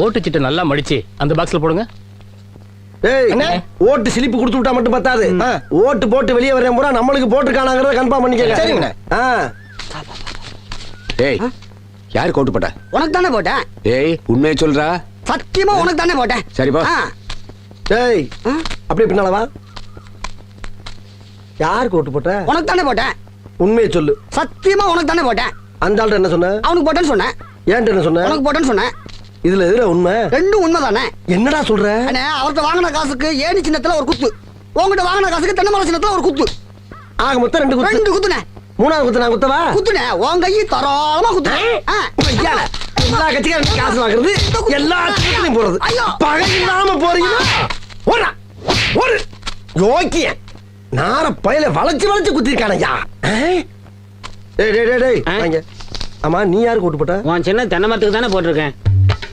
ஓட்டுச்சிட்டு நல்லா மடிச்சு அந்த பாக்ஸ்ல போடுங்க. ஓட்டு சிலிப்பு கொடுத்து விட்டா மட்டும் பத்தாது. ஓட்டு போட்டு வெளியே வரேன் பூரா நம்மளுக்கு போட்டுருக்கானாங்கிறத கன்ஃபார்ம் பண்ணிக்கங்க. சரிங்கண்ணே. ஆ. ஏய் யார் கோட்டு போட்ட? உனக்கு தானே போட்டேன். ஏய் உண்மையை சொல்றா. சத்தியமா உனக்கு தானே போட்டேன். சரிப்பா ஆ, டேய் அப்படியே பின்னால வா. யாருக்கு ஓட்டு போட்ட? உனக்கு தானே போட்டேன். உண்மையை சொல்லு. சத்தியமா உனக்கு தானே போட்டேன். அந்த ஆள்கிட்ட என்ன சொன்ன? அவனுக்கு போட்டேன்னு சொன்னேன். ஏன்ட்ட என்ன சொன்ன? உனக்கு போட்டேன்னு சொன்னேன். இதுல எதுல உண்மை? ரெண்டும் உண்மைதானே? என்னடா சொல்ற? அண்ணே அவர்கிட்ட வாங்கின காசுக்கு ஏணி சின்னத்துல ஒரு குத்து. உங்ககிட்ட வாங்கின காசுக்கு தென்னை மரம் சின்னத்துல ஒரு குத்து. ஆக மொத்தம் ரெண்டு குத்து. ரெண்டு குத்துனே மூணாவது குத்து நான் குத்தவா? குத்துனே உன் கையை தரோளமா குத்துனேன் எல்லா கட்சிக்காரும் காசு வாங்குறது எல்லா கட்சிகளையும் போறது. ஐயோ. பகை இல்லாம போறீங்க ஓடா. ஒரு யோக்கிய. நார பயல வளைச்சு வளைச்சு குத்திருக்கான ஐயா. டேய் டேய் டேய் டேய். ஆ? வாங்க ஆமா நீ யாருக்கு ஓட்டு போட்ட? உன் சின்ன தென்னை மரத்துக்கு தானே போட்டிருக்கேன்.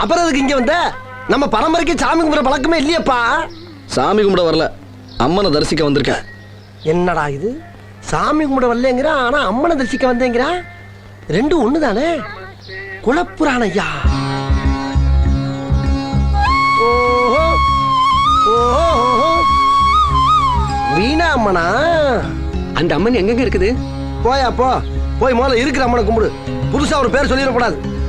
அப்புறம் அதுக்கு இங்க வந்த? நம்ம பரம்பரைக்கு சாமி கும்பிட பழக்கமே இல்லையேப்பா. சாமி கும்பிட வரல. அம்மனை தரிசிக்க வந்திருக்கேன். என்னடா இது? சாமி கும்பிட வரலங்கிறான் ஆனா அம்மனை தரிசிக்க வந்தேங்கிறான் ரெண்டும் ஒண்ணுதானே? குலப்புராண ஐயா. ஓஹோ ஓஹோ ஓஹோ. வீணா அம்மனா? அந்த அம்மன் எங்கெங்க இருக்குது? போயா போ. போய் முதல்ல இருக்கிற அம்மனை கும்பிடு. புதுசா ஒரு பேர் சொல்லிடக்கூடாது.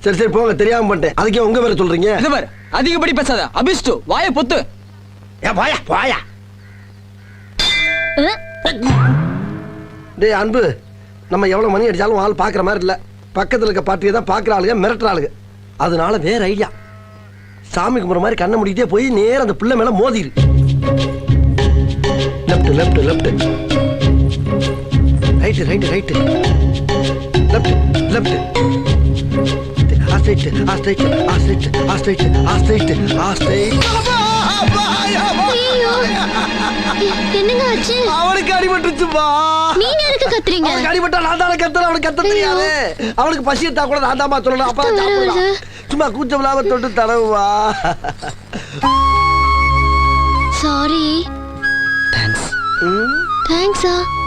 சரி சரி போங்க தெரியாம பண்ணிட்டேன். அதுக்கே உங்க பேரை சொல்றீங்க? இது பாரு அதிகப்படி பேசாத. அபிஷ்டு வாய பொத்து. ஏ போயா போயா அஹ், டேய் அன்பு நம்ம எவ்வளவு மணி அடிச்சாலும் ஆள் பாக்குற மாதிரி இல்ல. பக்கத்துல இருக்க பாட்டியை தான் பாக்குற ஆளுங்க மிரட்டுற ஆளுங்க. அதனால வேற ஐடியா சாமி கும்பிட்ற மாதிரி கண்ணை முடிக்கிட்டே போய் நேரா அந்த பிள்ளை மேல மோதிரு. Left left left right right right left left astride astride astride astride astride ஐயோ என்னங்க ஆச்சு? அவனுக்கு அடிபட்டுச்சுப்பா நீங்க எதுக்கு கத்துறீங்க? அவனுக்கு அடிபட்டா நான் தானே கத்துறேன் அவனுக்கு கத்த தெரியாது. அவனுக்கு பசி எடுத்தா கூட நான் தாமா சொல்லணும். அப்பா சாப்பிடலாம். சும்மா கூச்சம் இல்லாம தொட்டு தடவுவா. சாரி ம், தேங்க்ஸா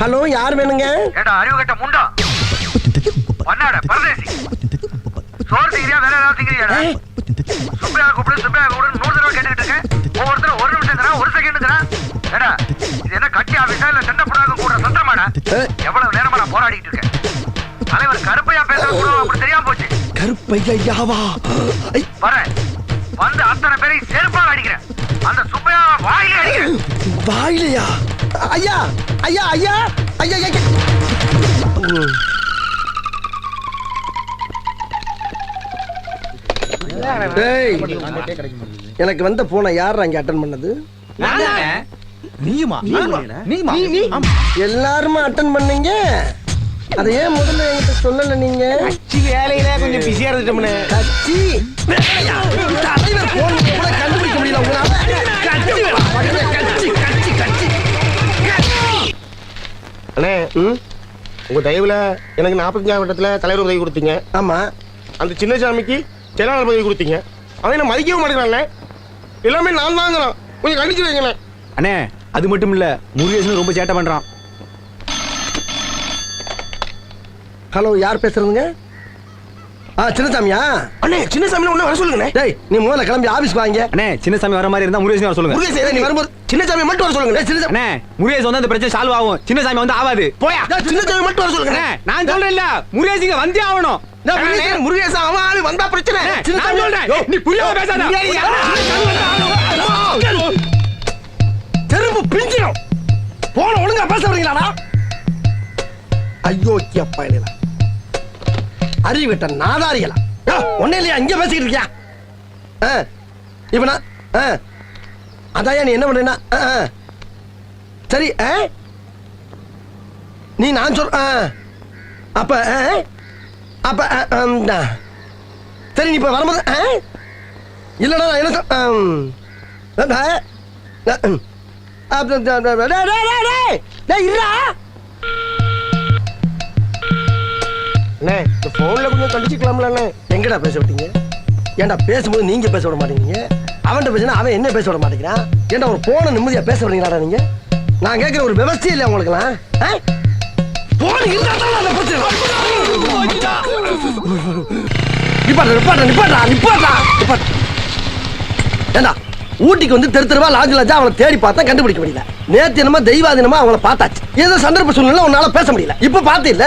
ஹலோ யார் வேணுங்க? ஏடா அறிவு கட்ட முண்டா. பண்ணாட பரதேசி. சோறு திங்கிறியா வேற ஏதாவது திங்கிறியாடா? சுப்பையா கூப்பிடு சுப்பையா கூப்பிடு நூறு தடவை கேட்டுக்கிட்டு இருக்கேன். ஒவ்வொருத்தரும் ஒரு நிமிஷம் ஒரு செகண்ட் ஏடா இது என்ன கட்சி ஆபீஸா இல்ல சண்டை போடாத கூட சந்திரமாடா எவ்வளவு நேரமா நான் போராடிட்டு இருக்கேன். தலைவர் கருப்பையா பேசுறது கூட அப்படி தெரியாம போச்சு. கருப்பையாவா வரேன். வந்து அத்தனை பேரையும் செருப்பால் அடிக்கிறேன். அந்த சுப்பையா வாயிலே அடிக்கிறேன். வாயிலையா? ஐயா ஐயா ஐயா ஐயா ஐயா எனக்கு வந்த போனை யார் அங்க அட்டன் பண்ணது? நீயுமா? நீயுமா? எல்லாருமே அட்டன் பண்ணீங்க? அதை ஏன் முதல்ல என்கிட்ட சொல்லல நீங்க? வேலையில கொஞ்சம் பிஸியா இருந்துட்டோம்னே. கட்சி? வேலையா? தலைவர் போன் கூட கண்டுபிடிக்க முடியல உங்களால கட்சி கட்சி அண்ணே ம், உங்க தயவுல எனக்கு நாற்பத்தஞ்சாம் வட்டத்துல தலைவர் உதவி கொடுத்தீங்க. ஆமா. அந்த சின்னசாமிக்கு செயலாளர் பதவி கொடுத்தீங்க. அவன் என்ன மதிக்கவே மாட்டேங்கிறான்ல எல்லாமே நான் தாங்கிறான். கொஞ்சம் கண்டிச்சு வைங்களேன். அண்ணே அது மட்டும் இல்ல முருகேசன் ரொம்ப சேட்டை பண்றான். ஹலோ யார் பேசுறதுங்க? ஆ சின்னசாமியா? அண்ணே சின்னசாமி ஒண்ணு வர சொல்லுங்கண்ணே. டேய் நீ முதல்ல கிளம்பி ஆபீஸ்க்கு வாங்க. அண்ணே சின்னசாமி வர மாதிரி இருந்தா முருகேசன் வர சொல்லுங்க. முருகேசன் நீ வரும்போது சின்னசாமி மட்டும் வர சொல்லுங்க சின்னசாமி அண்ணே முருகேசன் வந்து அந்த பிரச்சனை சால்வ் ஆகும். சின்னசாமி வந்து ஆகாது போயா. சின்னசாமி மட்டும் வர சொல்லுங்க நான் சொல்றேன் இல்ல முருகேசிங்க வந்தே ஆகணும். அவன் ஆளு வந்தா பிரச்சனை. நான் சொல்றேன். நீ புரியாம பேசாத. செருப்பு பிஞ்சிடும். போன ஒழுங்கா பேச வரீங்களாடா? ஐயோ அப்பா இல்லையா அறிவிட்ட நாதாரிகளா ஒன்னே இல்லையா இங்க பேசிக்கிட்டு இருக்கியா ஆ, இப்ப ஆ, நீ என்ன பண்றா சரி ஆ? நீ நான் சொல் ஆ. அப்ப ஆ? அப்ப ஆ, சரி நீ இப்ப வரும்போது ஆ? இல்லடா நான் என்ன சொல் இருடா. அண்ணே இந்த ஃபோனில் கொஞ்சம் கண்டிச்சுக்கலாம்ல அண்ணே எங்கடா பேச விட்டீங்க? ஏன்டா பேசும்போது நீங்கள் பேச விட மாட்டேங்கிறீங்க? அவன்கிட்ட பேசினா அவன் என்ன பேச விட மாட்டேங்கிறான்? ஏன்டா ஒரு ஃபோனை நிம்மதியாக பேச விடுறீங்களாடா நீங்க? நான் கேட்குற ஒரு விவசாயம் இல்லை உங்களுக்குலாம் ஆ? இருந்தா நிப்பாட்டா நிப்பாட்டா நிப்பாட்டா நிப்பாட்டா நிப்பாட்டா. ஏண்டா ஊட்டிக்கு வந்து தெரு தெருவா லாஜ் லாஜா அவளை தேடி பார்த்தா கண்டுபிடிக்க முடியல. நேத்து என்னமோ தெய்வாதீனமா அவளை பார்த்தாச்சு. ஏதோ சந்தர்ப்ப சூழ்நிலை உன்னால பேச முடியல. இப்ப பார்த்து இல்ல.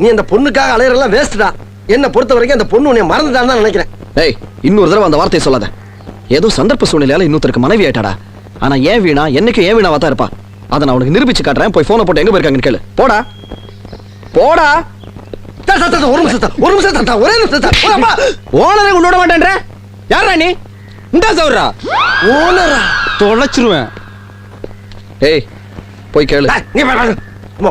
நீ அந்த பொண்ணுக்காக அலையறெல்லாம் வேஸ்ட்டா என்ன பொறுத்த வரைக்கும் அந்த பொண்ணு உன்னை மறந்துட்டான்னு தான் நினைக்கிறேன். ஏய் இன்னொரு தடவை அந்த வார்த்தையை சொல்லாத. ஏதோ சந்தர்ப்ப சூழ்நிலையால இன்னொருத்தருக்கு மனைவி ஆயிட்டாடா. ஆனா ஏன் வீணா என்னைக்கும் ஏன் வீணாவா தான் இருப்பா? அதை நான் உனக்கு நிரூபிச்சு காட்டுறேன். போய் போனை போட்டு எங்க போயிருக்காங்கன்னு கேளு. போடா. போடா. ஒரு நிமிஷம் ஒரு நிமிஷம் ஒரே நிமிஷம். ஓனரே உன்னோட மாட்டேன்ற? யாரா நீ? இந்த சௌரா ஓனரா? தொலைச்சிருவேன். ஏய் போய் கேளு. நீ வா,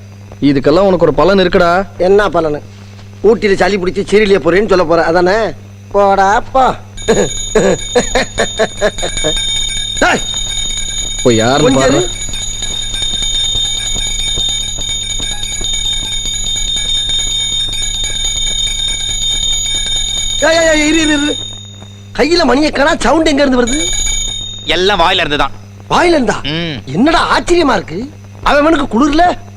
இதுக்கெல்லாம் உனக்கு ஒரு பலன் இருக்குடா. என்ன பலனு? ஊட்டியில சளி பிடிச்சி சிறிலிய போறேன்னு சொல்ல போற அதானே? போடா போ. டேய், போய் யாருன்னு கொஞ்சம் பாரு. இரு. இரு. கையில மணியை காணா சவுண்ட் எங்க இருந்து வருது? எல்லாம் வாயில இருந்துதான். வாயில இருந்தா? ம். என்னடா ஆச்சரியமா இருக்கு? அவனுக்கு குளிர்ல?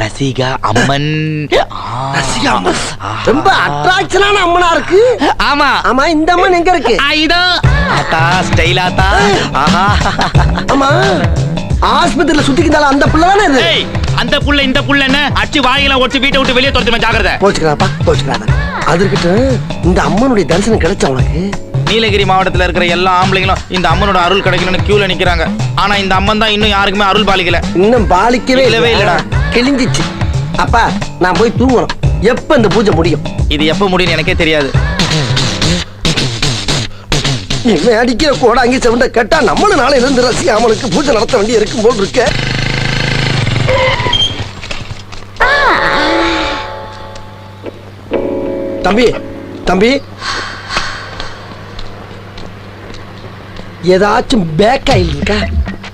ரசிகா அம்மன். ரசிகா அம்மன். ரொம்ப அட்ராக்ஷனான அம்மனா இருக்கு ஆமா. ஆமா இந்த அம்மன் எங்க இருக்கு? இதோ. ஆத்தா ஸ்டைல் ஆத்தா ஆஹா. ஆமா. ஆஸ்பத்திரியில சுத்திக்கிட்டால அந்த பிள்ளை தானே இது? அந்த புள்ள இந்த புள்ள என்ன? அடிச்சு வாயில ஒடிச்சு வீட்டை விட்டு வெளியே துரத்துமே ஜாக்கிரதை. போச்சுக்கிறாப்பா போச்சுக்கிறாத அது இருக்கட்டும் இந்த அம்மனுடைய தரிசனம் கிடைச்சா உனக்கு? நீலகிரி மாவட்டத்துல இருக்கிற எல்லா ஆம்பளைங்களும் இந்த அம்மனோட அருள் கிடைக்கணும்னு கியூல நிக்கிறாங்க. ஆனா இந்த அம்மன் தான் இன்னும் யாருக்குமே அருள் பாலிக்கல. இன்னும் பாலிக்கவே இல்லவே இல்லடா. கிழிஞ்சிச்சு அப்பா நான் போய் தூங்கணும். எப்ப இந்த பூஜை முடியும்? இது எப்ப முடியும்னு எனக்கே தெரியாது. இவன் அடிக்கிற கோட அங்கே செவண்ட கேட்டா நம்மளும் நாளை இருந்து ரசி அவனுக்கு பூஜை நடத்த வேண்டி இருக்கும் போல் இருக்க. தம்பி தம்பி. ஏதாச்சும் பேக் ஆயில் இருக்கா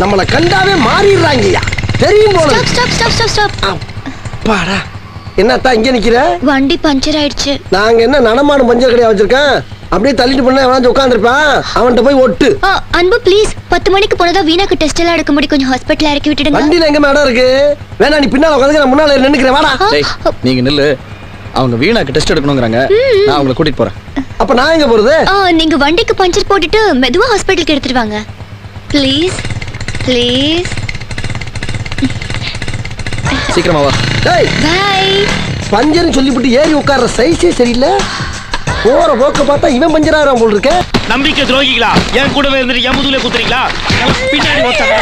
நம்மள கண்டாவே மாறிடுறாங்கய்யா. தெரியும் போல stop stop stop stop stop அப்பாடா. என்னத்தா இங்க நிக்கிற? வண்டி பஞ்சர் ஆயிடுச்சு. நாங்க என்ன நடமாடும் பஞ்சர் கடையா வச்சிருக்கேன்? அப்படியே தள்ளிட்டு பண்ண எவனாச்சும் உட்காந்துருப்பான் அவன்கிட்ட போய் ஒட்டு. அன்பு ப்ளீஸ் பத்து மணிக்கு போனதா வீணாக்கு டெஸ்ட் எல்லாம் எடுக்க முடியும். கொஞ்சம் ஹாஸ்பிட்டல் இறக்கி விட்டுடுங்க. வண்டியில எங்க மேடம் இருக்கு? வேணா நீ பின்னால உட்காந்து நான் முன்னால நின்னுக்கிறேன் வாடா. நீங்க நில்லு. அவங்க வீணாக்கு டெஸ்ட் எடுக்கணுங்கிறாங்க. நான் அவங்கள கூட்டிட்டு போறேன். அப்ப நான் எங்க போறது? ஆ, நீங்க வண்டிக்கு பஞ்சர் போட்டுட்டு மெதுவா ஹாஸ்பிட்டலுக்கு எடுத்துட்டு வாங்க. ப்ளீஸ் ப்ளீஸ் சீக்கிரமா வா. டேய்! பை பஞ்சர்னு சொல்லிவிட்டு ஏறி உட்கார்ற சைஸே சரியில்லை. போற போக்க பார்த்தா இவன் பஞ்சராகிறான் போல் இருக்க நம்பிக்கை துரோகிகளா? என் கூடவே இருந்துட்டு என் முதுகுல குத்துறீங்களா? பின்னாடி ஒருத்தன்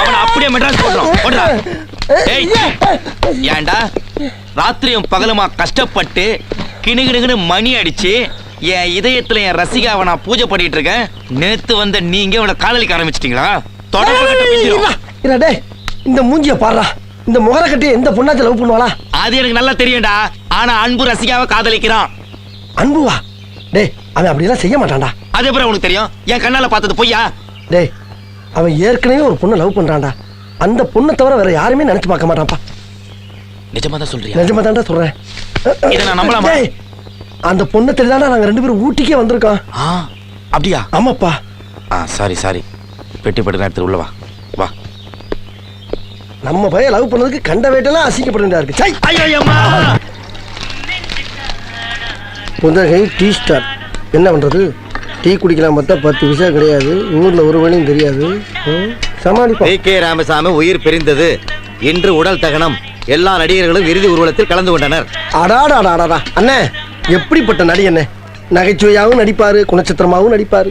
அவனை அப்படியே மெட்ராஸ் போடுறோம் போடுறா. ஏய் ஏன்டா? ராத்திரியும் பகலுமா கஷ்டப்பட்டு கிணுகிணுகினு மணி அடிச்சு என் இதயத்துல என் ரசிகாவை நான் பூஜை பண்ணிட்டு இருக்கேன். நேத்து வந்த நீங்க அவனை காதலிக்க ஆரம்பிச்சிட்டீங்களா? தொடர்பு இந்த. மூஞ்சிய பாடுறா. இந்த முகர கட்டி எந்த பொண்ணாச்சும் லவ் பண்ணுவாளா? அது எனக்கு நல்லா தெரியும்டா. ஆனா அன்பு ரசிகாவை காதலிக்கிறான். அன்புவா? டேய் அவன் அப்படியெல்லாம் செய்ய மாட்டான்டா. அது எப்படி உனக்கு தெரியும்? என் கண்ணால பார்த்தது பொய்யா? டேய் அவன் ஏற்கனவே ஒரு பொண்ணை லவ் பண்றான்டா. அந்த பொண்ணை தவிர வேற யாருமே நினைச்சு பார்க்க மாட்டான்ப்பா. நிஜமா தான் சொல்றியா? நிஜமா தான்டா சொல்றேன். இதை நான் நம்பலாமா? அந்த பொண்ணை தெரியாதா நாங்க ரெண்டு பேரும் ஊட்டிக்கே வந்திருக்கோம். ஆ அப்படியா? ஆமாப்பா. ஆ சாரி சாரி. பெட்டி பட்டு நேரத்தில் உள்ள வா. வா நம்ம பையன் லவ் பண்ணதுக்கு கண்ட வேட்டெல்லாம் அசிங்கப்பட இருக்கு சை. ஐயோ அம்மா புதகை டீ ஸ்டார். என்ன பண்றது? டீ குடிக்கலாம் பார்த்தா பத்து விசா கிடையாது. ஊர்ல ஒரு வழியும் தெரியாது சமாளிப்போம். கே ராமசாமி உயிர் பிரிந்தது. இன்று உடல் தகனம். எல்லா நடிகர்களும் இறுதி ஊர்வலத்தில் கலந்து கொண்டனர். அடாடாடாடாடா. அண்ணே எப்படிப்பட்ட நடி அண்ணே நகைச்சுவையாவும் நடிப்பாரு குணச்சித்திரமாவும் நடிப்பாரு.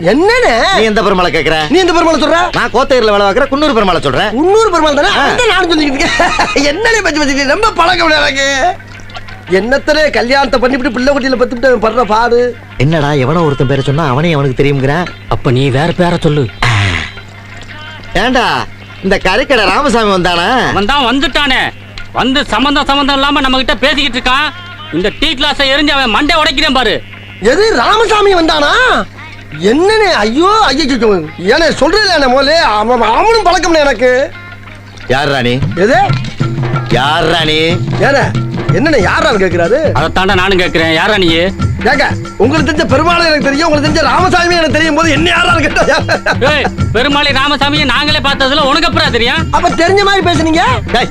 எ- என்னண்ணே நீ எந்த பெருமாளை கேக்குற? நீ இந்த பெருமாள் சொல்ற? நான் கோத்தகிரில வேலை பார்க்குற குன்னூர் பெருமாளை சொல்றேன் முன்னூறு பெருமாள் தானே? நானும் சொல்லிக்கிட்டு இருக்கேன். என்னனே பச்சு பச்சு ரொம்ப பழக்கம் எனக்கு. என்னத்தனே கல்யாணத்தை பண்ணிவிட்டு பிள்ளை குட்டியில பத்துட்டு அவன் படுற பாடு. என்னடா எவனோ ஒருத்தன் பேரை சொன்னா அவனே அவனுக்கு தெரியுங்கிறான் அப்ப நீ வேற பேரை சொல்லு. ஏண்டா இந்த கறிக்கடை ராமசாமி வந்தானா? அவன் தான் வந்துட்டானே. வந்து சம்பந்தம் சம்பந்தம் இல்லாம நம்ம கிட்ட பேசிக்கிட்டு இருக்கான். இந்த டீ கிளாஸை எரிஞ்சு அவன் மண்டை உடைக்கிறேன் பாரு. எது ராமசாமி வந்தானா? என்னனே? ஐயோ ஐயோ ஏனே சொல்றேன் முதல்ல அவன் அவனும் பழக்கம்னே எனக்கு. யார் ராணி? எது? யார் ராணி? ஏனே என்னண்ணே யாரான்னு கேக்குறாரு அதைத்தாண்டா நானும் கேட்கிறேன். யாரா நீ கேக்க உங்களுக்கு தெரிஞ்ச பெருமாள் எனக்கு தெரியும் உங்களுக்கு தெரிஞ்ச ராமசாமி எனக்கு தெரியும் போது என்ன யாரான்னு கேட்டா? பெருமாளை ராமசாமியை நாங்களே பார்த்ததுல உனக்கு அப்புறம் தெரியும்? அப்ப தெரிஞ்ச மாதிரி பேசுனீங்க? டேய்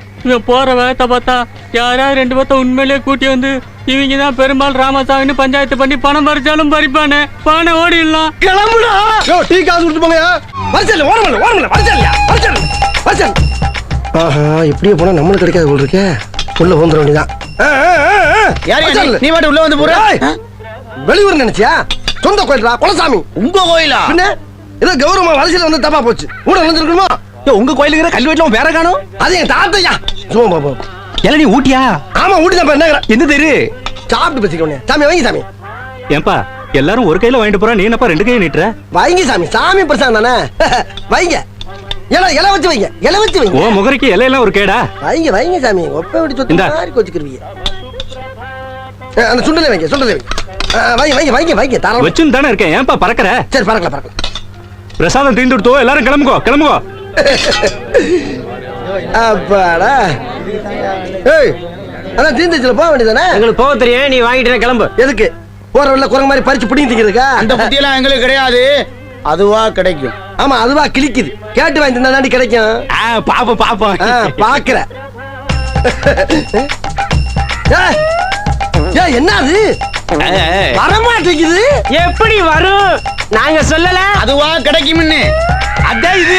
இவன் போற வேகத்தை பார்த்தா யாராவது ரெண்டு பேர்த்த உண்மையிலேயே கூட்டி வந்து இவங்க தான் பெருமாள் ராமசாமின்னு பஞ்சாயத்து பண்ணி பணம் பறிச்சாலும் பறிப்பானே. பானை ஓடிடலாம். கிளம்புடா. டீ காசு கொடுத்து போங்க வரச்சல் ஓரமல்ல ஓரமல்ல வரச்சல்யா வரச்சல் வரச்சல் ஆஹா இப்படியே போனா நம்மளுக்கு கிடைக்காது போல் இருக்கே. உள்ள வந்துட வேண்டியதான் யார் நீ? மட்டும் உள்ள வந்து போற? வெளியூர் நினைச்சியா? சொந்த கோயில்டா குலசாமி. உங்க கோயிலா? பின்ன ஏதோ கௌரவமா வலசையில வந்து தப்பா போச்சு. கூட நினைஞ்சிருக்கணுமா உங்க கோயிலுங்கிற கல்வெட்டுல வேற காணும்? அது என் தாத்தையா. சும்மா பாப்போம் ஏல நீ ஊட்டியா? ஆமா ஊட்டி தான் என்ன எந்த தெரு? சாப்பிட்டு பேசிக்கோனே சாமி வாங்கி சாமி. ஏன்பா எல்லாரும் ஒரு கையில வாங்கிட்டு போறா நீ என்னப்பா ரெண்டு கையை நீட்டுற? வைங்க சாமி. சாமி பிரசாதம் தானே? வைங்க. இலை இலை வச்சு வைங்க. இலை வச்சு ஓ வைங்க முகரைக்கு இலையெல்லாம் ஒரு கேடா? வைங்க வைங்க சாமி. ஒப்ப விட்டு சொத்து. மாதிரி கொச்சுக்கிருவீங்க அந்த சுண்டலை வைங்க சுண்டலை வைங்க. வைங்க வைங்க வைங்க வைங்க. தாராளமா. வச்சுன்னு தானே இருக்கேன். ஏன்பா பறக்கற? சரி பறக்கல பறக்கல. பிரசாதம் தீந்து கொடுத்தோ எல்லாரும் கிளம்புகோ கிளம்புகோ அப்பாடா. ஏய் அதான் தீந்துச்சுல போக வேண்டியதானே எங்களுக்கு போக தெரியும். நீ வாங்கிட்டு கிளம்பு. எதுக்கு? போற வழியில குரங்கு மாதிரி பறிச்சு பிடிங்கி திங்கிறதுக்கா அந்த புத்தியெல்லாம் எங்களுக்கு கிடையாது. அதுவா கிடைக்கும். ஆமா அதுவா கிழிக்குது. கேட்டு வாங்கி தந்தா தாண்டி கிடைக்கும். பாப்போம் பாப்போம். ஆ, பாக்குற. என்ன அது வரமாட்டேங்குது. எப்படி வரும்? நாங்க சொல்லல. அதுவா கிடைக்கும்னு. அதான் இது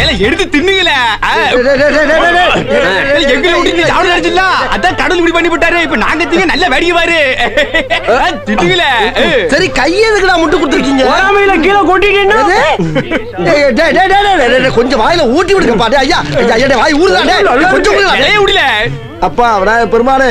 எல்லாம் எடுத்து தின்னுங்கள டேய், டேய், டேய், டேய், டேய், டேய். எங்களை விட்டு சாப்பிட நினைச்சிடல அதான் கடவுள் இப்படி பண்ணி விட்டாரு இப்ப நாங்க திங்க நல்ல வேடிக்கை பாரு தின்னுங்கள சரி கையெதுக்குடா முட்டு கொடுத்துருக்கீங்க பொறாமையில கீழே கொட்டிட்டீங்கன்னா கொஞ்சம் வாயில ஊட்டி விடுங்க பாட்டு ஐயா ஐயா, வாய் டேய். கொஞ்சம் விடல அப்பா விநாயக பெருமானே